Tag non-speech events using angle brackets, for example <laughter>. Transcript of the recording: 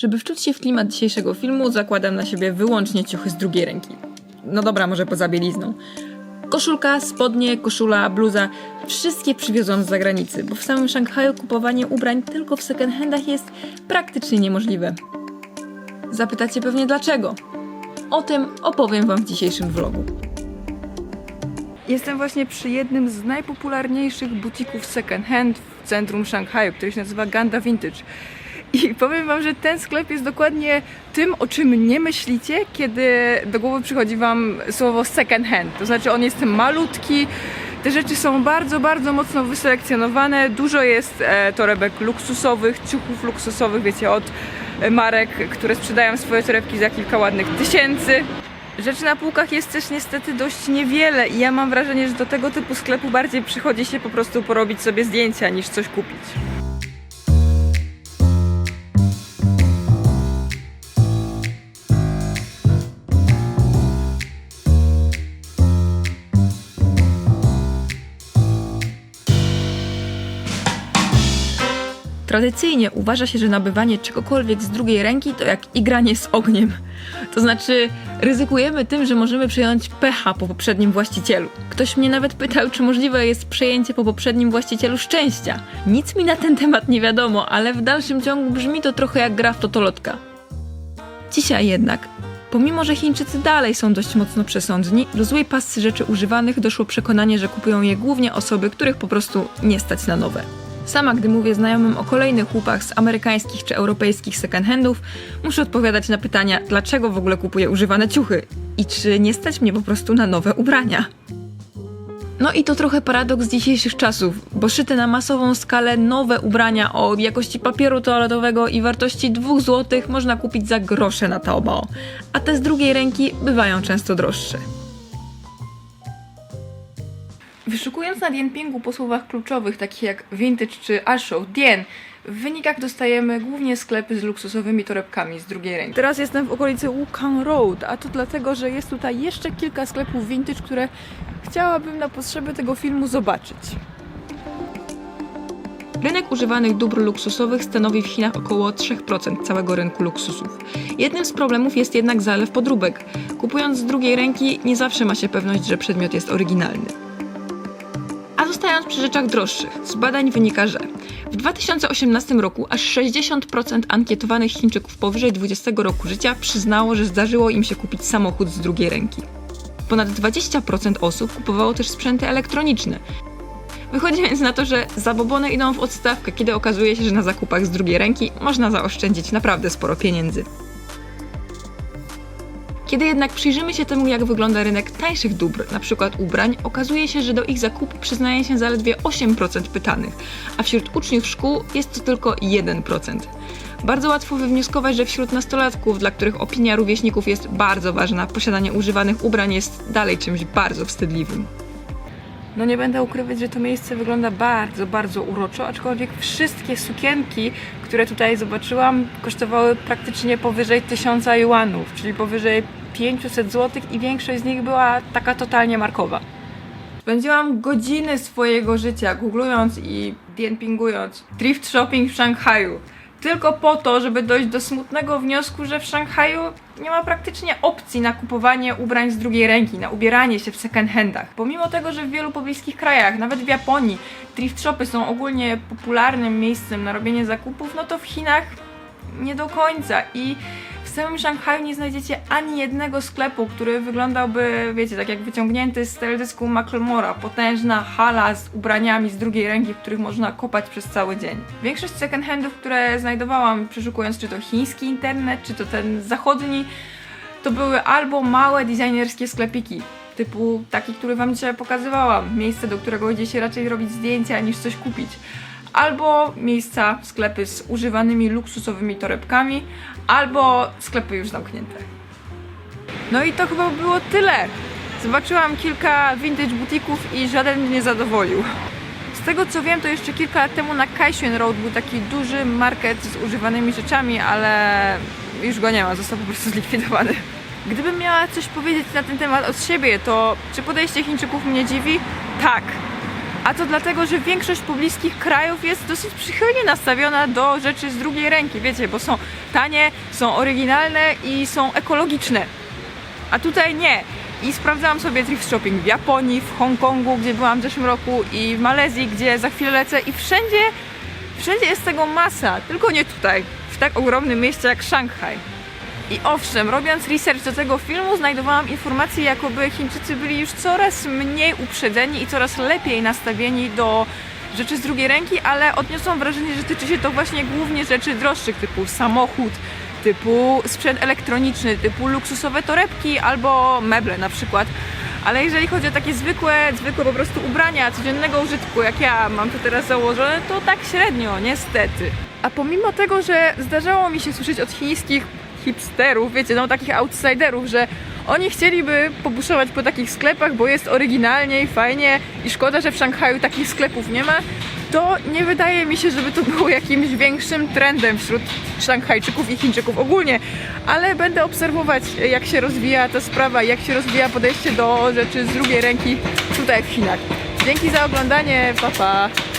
Żeby wczuć się w klimat dzisiejszego filmu, zakładam na siebie wyłącznie ciuchy z drugiej ręki. No dobra, może poza bielizną. Koszulka, spodnie, koszula, bluza wszystkie przywiozłam z zagranicy, bo w samym Szanghaju kupowanie ubrań tylko w second handach jest praktycznie niemożliwe. Zapytacie pewnie dlaczego? O tym opowiem Wam w dzisiejszym vlogu. Jestem właśnie przy jednym z najpopularniejszych butików second hand w centrum Szanghaju, który się nazywa Ganda Vintage. I powiem Wam, że ten sklep jest dokładnie tym, o czym nie myślicie, kiedy do głowy przychodzi Wam słowo second hand. To znaczy on jest malutki, te rzeczy są bardzo, bardzo mocno wyselekcjonowane. Dużo jest e, torebek luksusowych, ciuchów luksusowych, wiecie, od e, marek, które sprzedają swoje torebki za kilka ładnych tysięcy. Rzeczy na półkach jest też niestety dość niewiele i ja mam wrażenie, że do tego typu sklepu bardziej przychodzi się po prostu porobić sobie zdjęcia niż coś kupić. Tradycyjnie uważa się, że nabywanie czegokolwiek z drugiej ręki to jak igranie z ogniem. To znaczy, ryzykujemy tym, że możemy przejąć pecha po poprzednim właścicielu. Ktoś mnie nawet pytał, czy możliwe jest przejęcie po poprzednim właścicielu szczęścia. Nic mi na ten temat nie wiadomo, ale w dalszym ciągu brzmi to trochę jak gra w totolotka. Dzisiaj jednak, pomimo że Chińczycy dalej są dość mocno przesądni, do złej pasy rzeczy używanych doszło przekonanie, że kupują je głównie osoby, których po prostu nie stać na nowe. Sama, gdy mówię znajomym o kolejnych łupach z amerykańskich czy europejskich second-handów, muszę odpowiadać na pytania, dlaczego w ogóle kupuję używane ciuchy i czy nie stać mnie po prostu na nowe ubrania. No i to trochę paradoks dzisiejszych czasów, bo szyte na masową skalę nowe ubrania o jakości papieru toaletowego i wartości 2 zł można kupić za grosze na Taobao, a te z drugiej ręki bywają często droższe. Wyszukując na Dianpingu po słowach kluczowych takich jak vintage czy ashow, Dien, w wynikach dostajemy głównie sklepy z luksusowymi torebkami z drugiej ręki. Teraz jestem w okolicy Wukang Road, a to dlatego, że jest tutaj jeszcze kilka sklepów vintage, które chciałabym na potrzeby tego filmu zobaczyć. Rynek używanych dóbr luksusowych stanowi w Chinach około 3% całego rynku luksusów. Jednym z problemów jest jednak zalew podróbek. Kupując z drugiej ręki, nie zawsze ma się pewność, że przedmiot jest oryginalny. A zostając przy rzeczach droższych, z badań wynika, że w 2018 roku aż 60% ankietowanych Chińczyków powyżej 20 roku życia przyznało, że zdarzyło im się kupić samochód z drugiej ręki. Ponad 20% osób kupowało też sprzęty elektroniczne. Wychodzi więc na to, że zabobony idą w odstawkę, kiedy okazuje się, że na zakupach z drugiej ręki można zaoszczędzić naprawdę sporo pieniędzy. Kiedy jednak przyjrzymy się temu, jak wygląda rynek tańszych dóbr, np. ubrań, okazuje się, że do ich zakupu przyznaje się zaledwie 8% pytanych, a wśród uczniów szkół jest to tylko 1%. Bardzo łatwo wywnioskować, że wśród nastolatków, dla których opinia rówieśników jest bardzo ważna, posiadanie używanych ubrań jest dalej czymś bardzo wstydliwym. No nie będę ukrywać, że to miejsce wygląda bardzo, bardzo uroczo, aczkolwiek wszystkie sukienki, które tutaj zobaczyłam, kosztowały praktycznie powyżej 1000 juanów, czyli powyżej 500 zł i większość z nich była taka totalnie markowa. Spędziłam godziny swojego życia googlując i dianpingując thrift shopping w Szanghaju. Tylko po to, żeby dojść do smutnego wniosku, że w Szanghaju nie ma praktycznie opcji na kupowanie ubrań z drugiej ręki, na ubieranie się w second handach. Pomimo tego, że w wielu pobliskich krajach, nawet w Japonii, thrift shopy są ogólnie popularnym miejscem na robienie zakupów, no to w Chinach nie do końca i w samym Szanghaju nie znajdziecie ani jednego sklepu, który wyglądałby, wiecie, tak jak wyciągnięty z teledysku Macklemora, potężna hala z ubraniami z drugiej ręki, w których można kopać przez cały dzień. Większość second handów, które znajdowałam przeszukując czy to chiński internet, czy to ten zachodni, to były albo małe designerskie sklepiki, typu taki, który wam dzisiaj pokazywałam, miejsce, do którego idzie się raczej robić zdjęcia niż coś kupić. Albo miejsca, sklepy z używanymi luksusowymi torebkami, albo sklepy już zamknięte. No i to chyba było tyle. Zobaczyłam kilka vintage butików i żaden mnie nie zadowolił. Z tego co wiem, to jeszcze kilka lat temu na Kaishuan Road był taki duży market z używanymi rzeczami, ale już go nie ma, został po prostu <laughs> zlikwidowany. Gdybym miała coś powiedzieć na ten temat od siebie, to czy podejście Chińczyków mnie dziwi? Tak. A to dlatego, że większość pobliskich krajów jest dosyć przychylnie nastawiona do rzeczy z drugiej ręki, wiecie, bo są tanie, są oryginalne i są ekologiczne. A tutaj nie. I sprawdzałam sobie thrift shopping w Japonii, w Hongkongu, gdzie byłam w zeszłym roku i w Malezji, gdzie za chwilę lecę i wszędzie, wszędzie jest tego masa, tylko nie tutaj, w tak ogromnym mieście jak Szanghaj. I owszem, robiąc research do tego filmu, znajdowałam informacje, jakoby Chińczycy byli już coraz mniej uprzedzeni i coraz lepiej nastawieni do rzeczy z drugiej ręki, ale odniosłam wrażenie, że tyczy się to właśnie głównie rzeczy droższych, typu samochód, typu sprzęt elektroniczny, typu luksusowe torebki albo meble na przykład. Ale jeżeli chodzi o takie zwykłe, zwykłe po prostu ubrania codziennego użytku, jak ja mam to teraz założone, to tak średnio, niestety. A pomimo tego, że zdarzało mi się słyszeć od chińskich hipsterów, wiecie, no takich outsiderów, że oni chcieliby pobuszować po takich sklepach, bo jest oryginalnie i fajnie i szkoda, że w Szanghaju takich sklepów nie ma, to nie wydaje mi się, żeby to było jakimś większym trendem wśród Szanghajczyków i Chińczyków ogólnie, ale będę obserwować, jak się rozwija ta sprawa, jak się rozwija podejście do rzeczy z drugiej ręki tutaj w Chinach. Dzięki za oglądanie, pa pa!